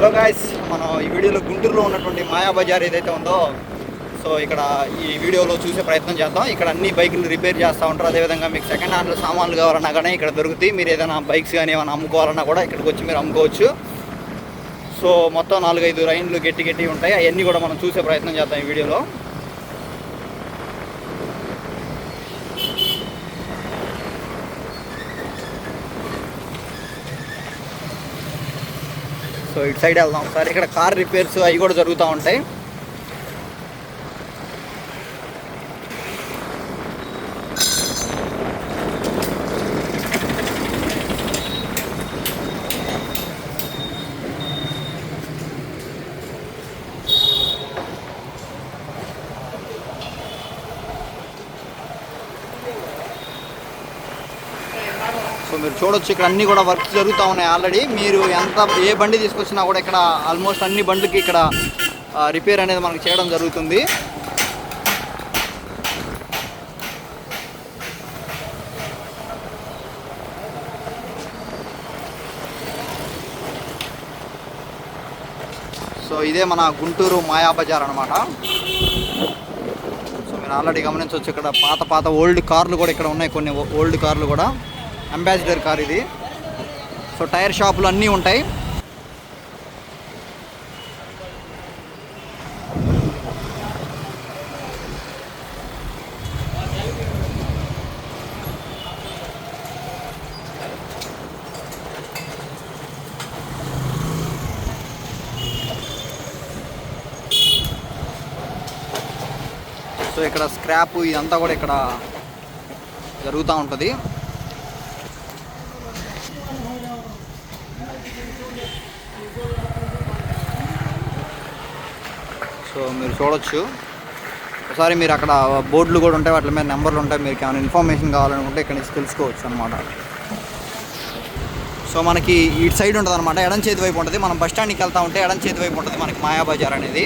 Hello guys మనం ఈ వీడియోలో గుంటూరులో ఉన్నటువంటి మాయా బజార్ ఏదైతే ఉందో సో ఇక్కడ ఈ వీడియోలో చూసే ప్రయత్నం చేద్దాం. ఇక్కడ అన్ని బైకులు రిపేర్ చేస్తూ ఉంటారు. అదేవిధంగా మీకు సెకండ్ హ్యాండ్లో సామాన్లు కావాలన్నా కానీ ఇక్కడ దొరుకుతాయి. మీరు ఏదైనా బైక్స్ కానీ ఏమైనా అమ్ముకోవాలన్నా కూడా ఇక్కడికి వచ్చి మీరు అమ్ముకోవచ్చు. సో మొత్తం నాలుగైదు రైన్లు గట్టి గట్టి ఉంటాయి. అవన్నీ కూడా మనం చూసే ప్రయత్నం చేద్దాం ఈ వీడియోలో. సో ఇటు సైడ్ వెళ్దాం. ఒకసారి ఇక్కడ కార్ రిపేర్స్ అవి కూడా జరుగుతూ ఉంటాయి. సో మీరు చూడొచ్చు ఇక్కడ అన్ని కూడా వర్క్స్ జరుగుతూ ఉన్నాయి ఆల్రెడీ. మీరు ఎంత ఏ బండి తీసుకొచ్చినా కూడా ఇక్కడ ఆల్మోస్ట్ అన్ని బండ్లకి ఇక్కడ రిపేర్ అనేది మనకి చేయడం జరుగుతుంది. సో ఇదే మన గుంటూరు మాయా బజార్ అనమాట సో మీరు ఆల్రెడీ గమనించవచ్చు ఇక్కడ పాత పాత ఓల్డ్ కార్లు కూడా ఇక్కడ ఉన్నాయి కొన్ని ఓల్డ్ కార్లు కూడా. అంబాసిడర్ కార్ ఇది. సో టైర్ షాపులు అన్నీ ఉంటాయి. సో ఇక్కడ స్క్రాప్ ఇదంతా కూడా ఇక్కడ జరుగుతూ ఉంటుంది. సో మీరు చూడొచ్చు. ఒకసారి మీరు అక్కడ బోర్డులు కూడా ఉంటాయి వాటి మీద నెంబర్లు ఉంటాయి. మీకు ఏమైనా ఇన్ఫర్మేషన్ కావాలనుకుంటే ఇక్కడ నుంచి తెలుసుకోవచ్చు అనమాట సో మనకి ఇటు సైడ్ ఉంటుంది అనమాట ఎడం చేతి వైపు ఉంటుంది. మనం బస్ స్టాండ్కి వెళ్తా ఉంటే ఎడం చేతి వైపు ఉంటుంది మనకి మాయాబజార్ అనేది.